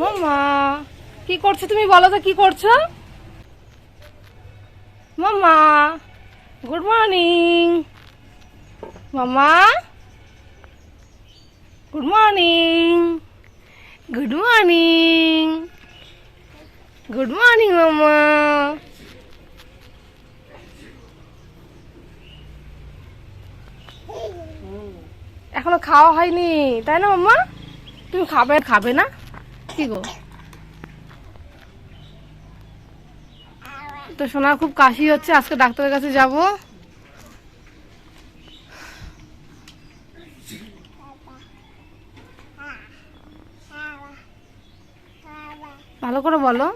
মাম্মা কি করছ তুমি বলো তো, কি করছ? Mamma good morning mamma good morning good morning good morning mamma এখনও খাওয়া হয়নি, তাই না মাম্মা তুমি খাবে খাবে না? কি গো? তো সোনার খুব কাশি হচ্ছে, আজকে ডাক্তারের কাছে যাব। ভালো করে বলো।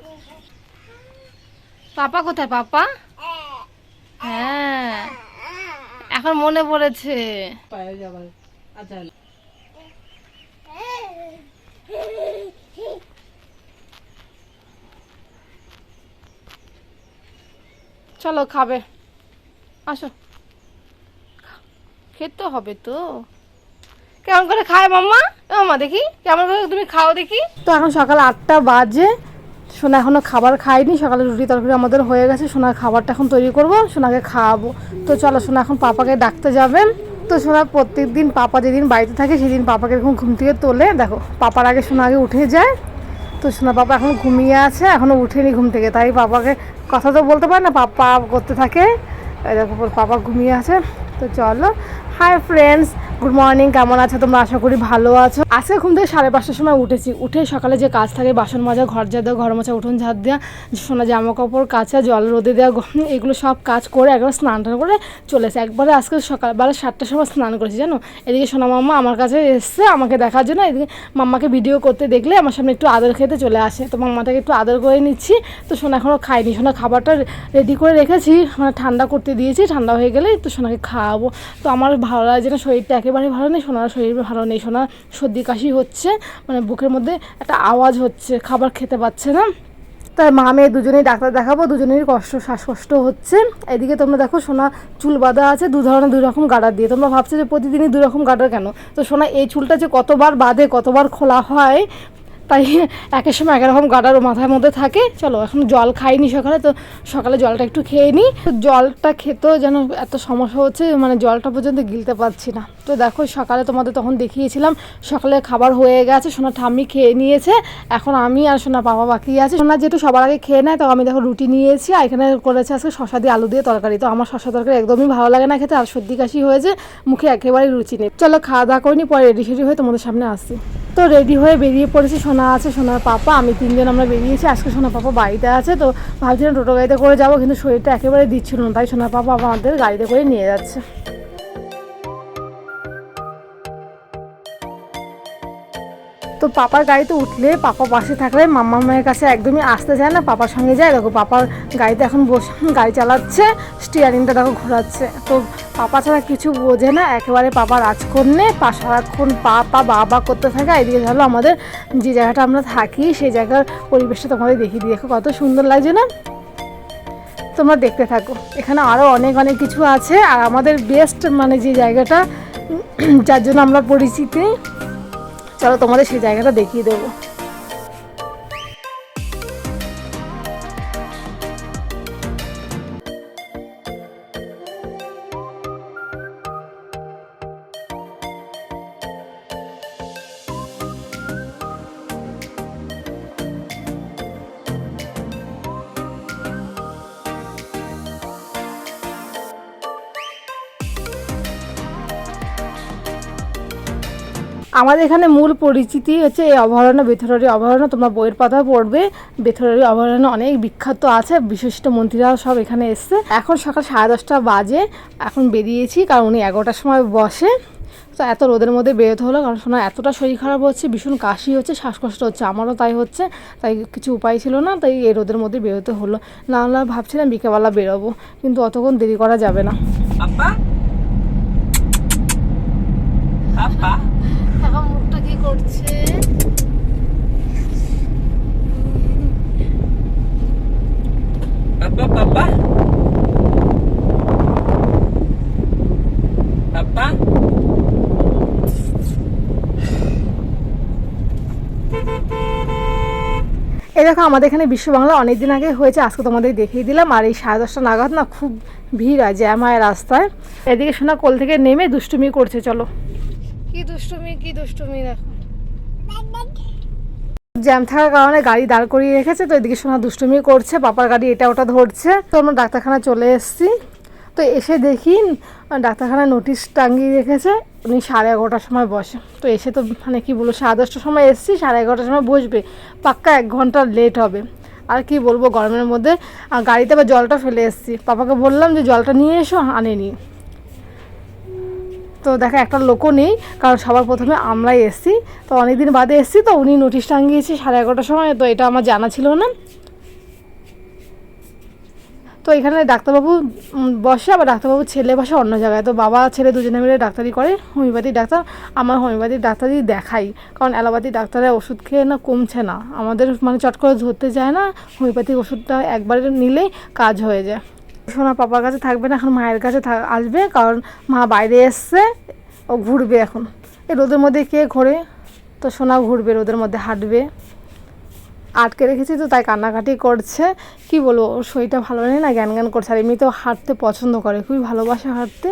পাপা কোথায়, পাপা? হ্যাঁ এখন মনে পড়েছে। চলো, খাবে। আসো। খেতে হবে তো। কেমন করে খায় মাম্মা? মাম্মা দেখি। কেমন করে তুমি খাও দেখি। তো এখন সকাল আটটা বাজে। সোনা এখনও খাবার খায়নি। সকালে রুটি তরকারি আমাদের হয়ে গেছে। সোনার খাবারটা এখন তৈরি করব, সোনাকে খাওয়াবো। তো চলো, সোনা এখন পাপাকে ডাকতে যাবেন। তো সোনা প্রত্যেক দিন পাপা যেদিন বাড়িতে থাকে, সেদিন পাপাকে এরকম ঘুম থেকে তোলে। দেখো, পাপার আগে সোনা আগে উঠে যায়। তো সোনা বাবা এখন ঘুমিয়ে আছে, এখনও উঠেনি ঘুম থেকে, তাই বাবাকে কথা তো বলতে পারে না, পাপা করতে থাকে। দেখো পাপা ঘুমিয়ে আছে, তো চলো। হাই ফ্রেন্ডস গুড মর্নিং কেমন আছো? তোমরা আশা করি ভালো আছো। আজকে ঘুম থেকে সাড়ে পাঁচটার সময় উঠেছি। উঠে সকালে যে কাজ থাকে, বাসন মাজা, ঘর ঝাড় দেওয়া, ঘর মোছা, উঠোন ঝাড় দেওয়া, সোনা জামা কাপড় কাচা, জল রোদে দেওয়া এগুলো সব কাজ করে একবার স্নান টান করে চলেছে একবারে আজকে সকালবেলা সাতটার সময় স্নান করেছি, জানো? এদিকে সোনা মাম্মা আমার কাছে এসছে, আমাকে দেখার জন্য। এদিকে মাম্মাকে ভিডিও করতে দেখলে আমার সামনে একটু আদর খেতে চলে আসে। তো মাম্মাটাকে একটু আদর করে নিচ্ছি। তো সোনা এখনও খাইনি সোনা খাবারটা রেডি করে রেখেছি। মানে ঠান্ডা করতে দিয়েছি। ঠান্ডা হয়ে গেলে তো সোনাকে খাওয়াবো। তো আমার ভালো লাগে না শরীরটা একেবারে ভালো নেই, সোনার শরীর ভালো নেই। সোনা সর্দি, কাশি হচ্ছে মানে বুকের মধ্যে একটা আওয়াজ হচ্ছে, খাবার খেতে পাচ্ছে না। তাই মা, মেয়ে দুজনেই ডাক্তার দেখাবো, দুজনেরই কষ্ট, শ্বাসকষ্ট হচ্ছে। এদিকে তোমরা দেখো সোনা চুল বাঁধা আছে, দু ধরনের দুই রকম গাডার দিয়ে। তোমরা ভাবছ যে প্রতিদিনই দুই রকম গাডার কেন? তো সোনা, এই চুলটা যে কতবার বাঁধে, কতবার খোলা হয় তাই একের সময় এক রকম গাডারও মাথার মধ্যে থাকে। চলো, এখন জল খাইনি সকালে, তো সকালে জলটা একটু খেয়ে নিই জলটা খেতেও যেন এত সমস্যা হচ্ছে মানে জলটা পর্যন্ত গিলতে পারছি না। তো দেখো, সকালে তোমাদের তখন দেখিয়েছিলাম, সকালে খাবার হয়ে গেছে, সোনা ঠাম্মি খেয়ে নিয়েছে। এখন আমি আর সোনা বাবা বাকি আছে। সোনা যেহেতু সবার আগে খেয়ে নেয় তো আমি দেখো রুটি নিয়েছি, আর এখানে করেছে আজকে শশা দিয়ে আলু দিয়ে তরকারি। তো আমার শশা তরকারি একদমই ভালো লাগে না খেতে, আর সর্দি কাশি হয়েছে, মুখে একেবারেই রুচি নেই। চলো, খাওয়া দাওয়া করিনি, পরে রেডি সেডি হয়ে তোমাদের সামনে আসছি। তো রেডি হয়ে বেরিয়ে পড়েছি। সোনা আছে, সোনার পাপা, আমি তিনজন আমরা বেরিয়েছি। আজকে সোনার পাপা বাড়িতে আছে, তো ভাবছিলাম টোটো গাড়িতে করে যাব, কিন্তু শরীরটা একেবারে দিচ্ছিল না। তাই সোনার পাপা আমাদের গাড়িতে করে নিয়ে যাচ্ছে। তো পাপার গাড়িতে উঠলে পাপা পাশে থাকলে মাম্মা মায়ের কাছে একদমই আসতে চায় না, পাপার সঙ্গে যায়। দেখো পাপার গাড়িতে এখন বসে গাড়ি চালাচ্ছে স্টিয়ারিংটা দেখো ঘোরাচ্ছে। তো পাপা ছাড়া কিছু বোঝে না, একেবারে পাপা রাজকন্যে, পা সারাক্ষণ পা পা বাবা করতে থাকে। এদিকে ধরো আমাদের যে জায়গাটা আমরা থাকি, সেই জায়গার পরিবেশটা তোমাদের দেখিয়ে দিই। দেখো কত সুন্দর লাগছে না? তোমরা দেখতে থাকো। এখানে আরও অনেক অনেক কিছু আছে। আর আমাদের বেস্ট মানে যে জায়গাটা, যার জন্য আমরা পরিচিতি। চলো তোমাদের সেই জায়গাটা দেখিয়ে দেবো। আমাদের এখানে মূল পরিচিতি হচ্ছে এই অভয়ারণ্য বেথরারি অভয়ারণ্য। তোমরা বইয়ের পাতা পড়বে। বেথরারি অভয়ারণ্য অনেক বিখ্যাত আছে, বিশিষ্ট মন্ত্রীরাও সব এখানে এসছে। এখন সকাল সাড়ে দশটা বাজে, এখন বেরিয়েছি কারণ উনি এগারোটার সময় বসে। তো এত রোদের মধ্যে বেরোতে হলো কারণ শোনা, এতটা শরীর খারাপ হচ্ছে, ভীষণ কাশি হচ্ছে, শ্বাসকষ্ট হচ্ছে, আমারও তাই হচ্ছে, তাই কিছু উপায় ছিল না, তাই এই রোদের মধ্যে বেরোতে হলো। না হলে ভাবছিলাম বিকেলবেলা বেরোবো, কিন্তু অতক্ষণ দেরি করা যাবে না Papa? Papa? এখন মুখটা কি করছে। Papa, papa? Papa? এই দেখো আমাদের এখানে বিশ্ব বাংলা অনেক দিন আগে হয়েছে আজকে তোমাদের দেখিয়ে দিলাম। আর এই সাড়ে দশটা নাগাদ না খুব ভিড় হয় জ্যাম হয় রাস্তায়। এদিকে শোনা কোল থেকে নেমে দুষ্টুমি করছে চলো। কি দুষ্টুমি কি দুষ্টুমি দেখো। জ্যাম থাকার কারণে গাড়ি দাঁড় করিয়ে রেখেছে, তো এদিকে সোনা দুষ্টুমি করছে, পাপার গাড়ি এটা ওটা ধরছে। তো আমরা ডাক্তারখানা চলে এসেছি। তো এসে দেখি ডাক্তারখানায় নোটিশ টাঙ্গিয়ে রেখেছে, উনি সাড়ে এগারোটার সময় বসে। তো এসে তো মানে কি বলব, সাড়ে দশটার সময় এসেছি, সাড়ে এগারোটার সময় বসবে। পাক্কা এক ঘণ্টা লেট হবে। আর কি বলব, গরমের মধ্যে গাড়িতে আবার জলটা ফেলে এসেছি। পাপাকে বললাম যে, জলটা নিয়ে এসো আনেনি তো দেখা, একটা লোকও নেই, কারণ সবার প্রথমে আমরাই এসেছি। তো অনেকদিন বাদে এসেছি, তো উনি নোটিশ টাঙ্গিয়েছে সাড়ে এগারোটার সময়, তো এটা আমার জানা ছিল না। তো এখানে ডাক্তারবাবু বসে, আবার ডাক্তারবাবু ছেলে বসে অন্য জায়গায়। তো বাবা, ছেলে দুজনে মিলে ডাক্তারি করে, হোমিওপ্যাথি ডাক্তার, আমার হোমিওপ্যাথি ডাক্তারই দেখাই, কারণ অ্যালোপ্যাথি ডাক্তারের ওষুধ খেয়ে না কমছে না। আমাদের মানে চট করে ধরতে যায় না হোমিওপ্যাথিক ওষুধটা একবারে নিলেই কাজ হয়ে যায়। সোনা পাপার কাছে থাকবে না, এখন মায়ের কাছে আসবে, কারণ মা বাইরে এসছে, ও ঘুরবে এখন। এই রোদের মধ্যে কে ঘোরে? তো সোনা ঘুরবে, রোদের মধ্যে হাঁটবে। আটকে রেখেছি তো, তাই কান্নাকাটি করছে। কি বলব, ওর শরীরটা ভালো নেই না জ্ঞান জ্ঞান করছে। আর এমনিতেও হাঁটতে পছন্দ করে, খুবই ভালোবাসে হাঁটতে।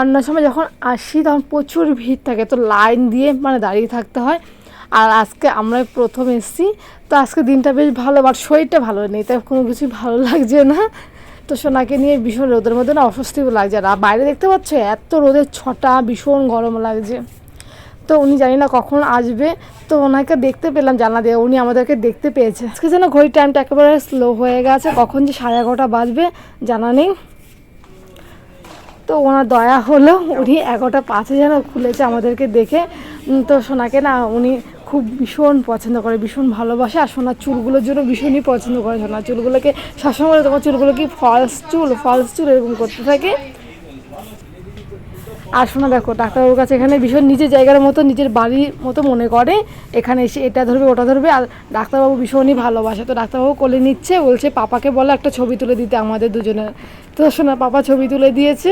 অন্য সময় যখন আসি, তখন প্রচুর ভিড় থাকে, তো লাইন দিয়ে মানে দাঁড়িয়ে থাকতে হয়। আর আজকে আমরা প্রথম এসেছি, তো আজকে দিনটা বেশ ভালো বাট শরীরটা ভালো নেই, তাই কোনো কিছুই ভালো লাগছে না। তো সোনাকে নিয়ে ভীষণ রোদের মধ্যে না অস্বস্তিও লাগছে। আর বাইরে দেখতে পাচ্ছ, এত রোদের ছটা ভীষণ গরম লাগছে। তো উনি জানি না কখন আসবে। তো ওনাকে দেখতে পেলাম জানা দিয়ে। উনি আমাদেরকে দেখতে পেয়েছে। আজকে যেন ঘড়ির টাইমটা একেবারে স্লো হয়ে গেছে। কখন যে সাড়ে এগারোটা বাজবে, জানা নেই। তো ওনার দয়া হলো, উনি এগারোটা পাঁচে যেন খুলেছে আমাদেরকে দেখে। তো সোনাকে না উনি খুব ভীষণ পছন্দ করে, ভীষণ ভালোবাসে। আর সোনার চুলগুলোর জন্য ভীষণই পছন্দ করে। সোনার চুলগুলোকে সবসময় তোমার চুলগুলো কি ফলস চুল ফলস চুল এরকম করতে থাকে। আর শোনা দেখো, ডাক্তারবাবুর কাছে এখানে ভীষণ নিজের জায়গার মতো, নিজের বাড়ির মতো মনে করে। এখানে এসে এটা ধরবে, ওটা ধরবে। আর ডাক্তারবাবু ভীষণই ভালোবাসে। তো ডাক্তারবাবু কোলে নিচ্ছে, বলছে, পাপাকে বলে, একটা ছবি তুলে দিতে আমাদের দুজনের। তো শোনা পাপা ছবি তুলে দিয়েছে।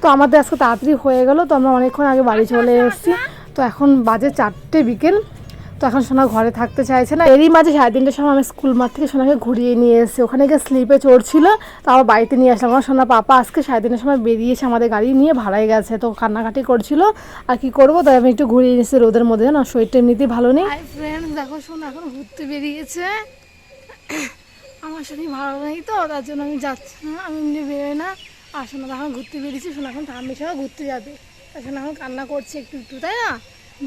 তো আমাদের আজকে তাড়াতাড়ি হয়ে গেল। তো আমরা অনেকক্ষণ আগে বাড়ি চলে এসেছি। তো এখন বাজে চারটে বিকেল, তো এখন সোনা ঘরে থাকতে চাইছে না। এরই মাঝে সাড়ে তিনটের সময় আমি স্কুল মাঠ থেকে সোনাকে ঘুরিয়ে নিয়ে এসেছি। ওখানে গিয়ে স্লিপে চড়ছিল, তো আবার বাড়িতে নিয়ে আসলাম। আমার সোনা, পাপা, আজকে সাড়ে তিনটের সময় বেরিয়েছে আমাদের গাড়ি নিয়ে ভাড়ায় গেছে। তো কান্নাকাটি করছিল, আর কি করব? তাই আমি একটু ঘুরিয়ে নিয়েছি রোদের মধ্যে। না শরীরটা এমনিতেই ভালো নেই। ফ্রেন্ড দেখো সোনা এখন ঘুরতে বেরিয়েছে। আমার শরীর ভালো নেই তো, তার জন্য আমি যাচ্ছি না, আমি এমনি বেরোই না। আর সোনা এখন ঘুরতে বেরিয়েছি, সোনা এখন ঠাম্মির সঙ্গে ঘুরতে যাবে। জন্য এখন কান্না করছে একটু একটু, তাই না?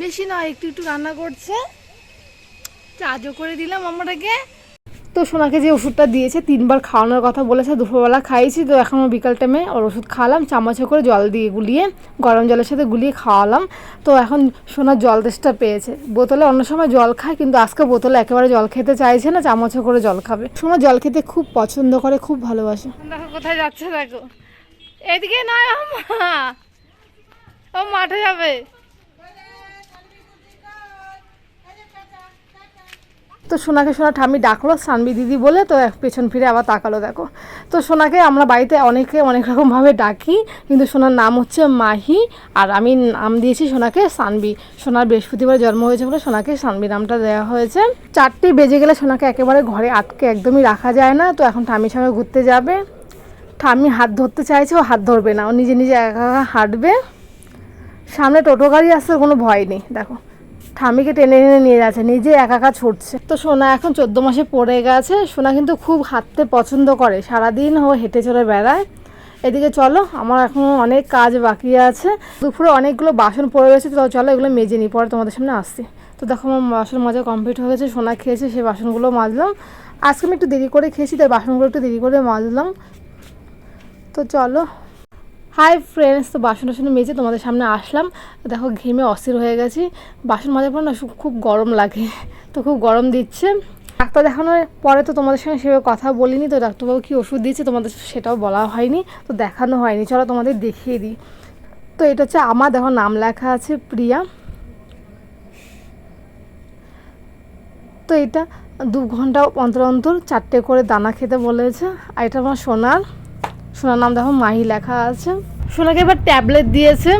বেশি না একটু একটু রান্না করছে। চার্জও করে দিলাম আমাটাকে। তো সোনাকে যে ওষুধটা দিয়েছে, তিনবার খাওয়ানোর কথা বলেছে, দুপুরবেলা খাইয়েছি, তো এখন বিকাল টাইমে ওর ওষুধ খাওয়ালাম, চামচে করে জল দিয়ে গুলিয়ে, গরম জলের সাথে গুলিয়ে খাওয়ালাম। তো এখন সোনার জল তেষ্টা পেয়েছে। বোতলে অন্য সময় জল খায়, কিন্তু আজকে বোতলে একেবারে জল খেতে চাইছে না, চামচে করে জল খাবে। সোনা জল খেতে খুব পছন্দ করে, খুব ভালোবাসে। দেখো কোথায় যাচ্ছে, দেখো। এদিকে নয় ও, মাঠে যাবে। তো সোনাকে সোনা ঠাম্মি ডাকলো, সানবি দিদি বলে, তো পেছন ফিরে আবার তাকালো, দেখো। তো সোনাকে আমরা বাড়িতে অনেকে অনেক রকমভাবে ডাকি, কিন্তু সোনার নাম হচ্ছে মাহি, আর আমি নাম দিয়েছি সোনাকে সানবি। সোনার বৃহস্পতিবার জন্ম হয়েছে বলে সোনাকে সানবি নামটা দেওয়া হয়েছে। চারটে বেজে গেলে সোনাকে একেবারে ঘরে আটকে একদমই রাখা যায় না, তো এখন ঠাম্মির সঙ্গে ঘুরতে যাবে। ঠাম্মি হাত ধরতে চাইছে, ও হাত ধরবে না, ও নিজে নিজে একা হাঁটবে। সামনে টোটো গাড়ি আসতে কোনো ভয় নেই। দেখো ঠামিকে টেনে টেনে নিয়ে যাচ্ছে, নিজে একা একা ছুটছে। তো সোনা এখন চোদ্দ মাসে পড়ে গেছে, সোনা কিন্তু খুব হাঁটতে পছন্দ করে, সারাদিন ও হেঁটে চলে বেড়ায়। এদিকে চলো, আমার এখন অনেক কাজ বাকি আছে। দুপুরে অনেকগুলো বাসন পড়ে রয়েছে, তো চলো এগুলো মেজে নিই, পরে তোমাদের সামনে আসছি। তো দেখো, আমার বাসন মাজা কমপ্লিট হয়ে গেছে, সোনা খেয়েছে সেই বাসনগুলো মাজলাম। আজকে আমি একটু দেরি করে খেয়েছি, তাই বাসনগুলো একটু দেরি করে মাজলাম। তো চলো হাই ফ্রেন্ডস তো বাসন টাসন মেজে তোমাদের সামনে আসলাম। দেখো, ঘেমে অস্থির হয়ে গেছি। বাসন মাজার পর না খুব গরম লাগে, তো খুব গরম দিচ্ছে। ডাক্তার দেখানোর পরে তো তোমাদের সঙ্গে সেভাবে কথা বলিনি, তো ডাক্তারবাবু কী ওষুধ দিয়েছে তোমাদের সেটাও বলা হয়নি, তো দেখানো হয়নি। চলো তোমাদের দেখিয়ে দিই। তো এটা হচ্ছে আমার, দেখো, নাম লেখা আছে প্রিয়া। তো এটা দু ঘণ্টা অন্তর অন্তর চারটে করে দানা খেতে বলেছে, আর এটা আমার সোনার। সোনার নাম দেখো, মাহি লেখা আছে। সোনাকে এবার ট্যাবলেট দিয়েছে।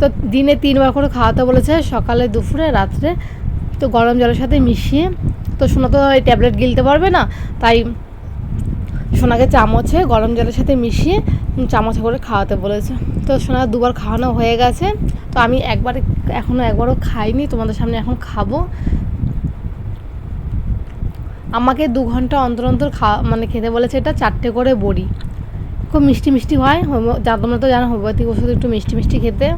তো দিনে তিনবার করে খাওয়াতে বলেছে, সকালে, দুপুরে, রাত্রে। তো গরম জলের সাথে মিশিয়ে, তো সোনা তো এই ট্যাবলেট গিলতে পারবে না। তাই সোনাকে চামচে, গরম জলের সাথে মিশিয়ে চামচে করে খাওয়াতে বলেছে। তো সোনা দুবার খাওয়ানো হয়ে গেছে। তো আমি একবার এখনও একবারও খাইনি, তোমাদের সামনে এখন খাব। আমাকে দু ঘণ্টা অন্তর অন্তর খাওয়া মানে খেতে বলেছে এটা চারটে করে বড়ি। খুব মিষ্টি মিষ্টি হয়। যা তোমরা তো জানো, হোমিওপ্যাথিক ওষুধ একটু মিষ্টি মিষ্টি খেতে।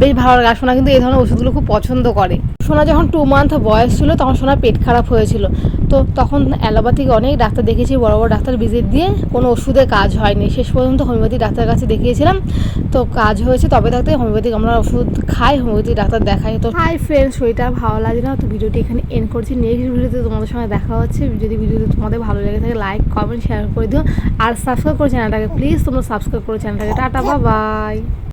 বেশ ভালো লাগে। সোনা কিন্তু এই ধরনের ওষুধগুলো খুব পছন্দ করে। সোনা যখন টু মান্থ বয়স ছিল, তখন সোনার পেট খারাপ হয়েছিল। তো তখন অ্যালোপ্যাথিক অনেক ডাক্তার দেখিয়েছি, বড় বড় ডাক্তার ভিজিট দিয়ে কোনো ওষুধে কাজ হয়নি। শেষ পর্যন্ত হোমিওপ্যাথিক ডাক্তারের কাছে দেখিয়েছিলাম, তো কাজ হয়েছে, তবে থাকতে হোমিওপ্যাথিক আমরা ওষুধ খাই হোমিওপ্যাথিক ডাক্তার দেখাই। তো হাই ফ্রেন্ডস শরীরটা ভালো লাগে না, তো ভিডিওটি এখানে এন্ড করছি। নেক্সট ভিডিওতে তোমাদের সঙ্গে দেখা হচ্ছে। যদি ভিডিওটি তোমাদের ভালো লেগে থাকে লাইক কমেন্ট শেয়ার করে দিও। আর সাবস্ক্রাইব করো চ্যানেলটাকে প্লিজ তোমরা সাবস্ক্রাইব করো চ্যানেলটাকে টাটা বা বাই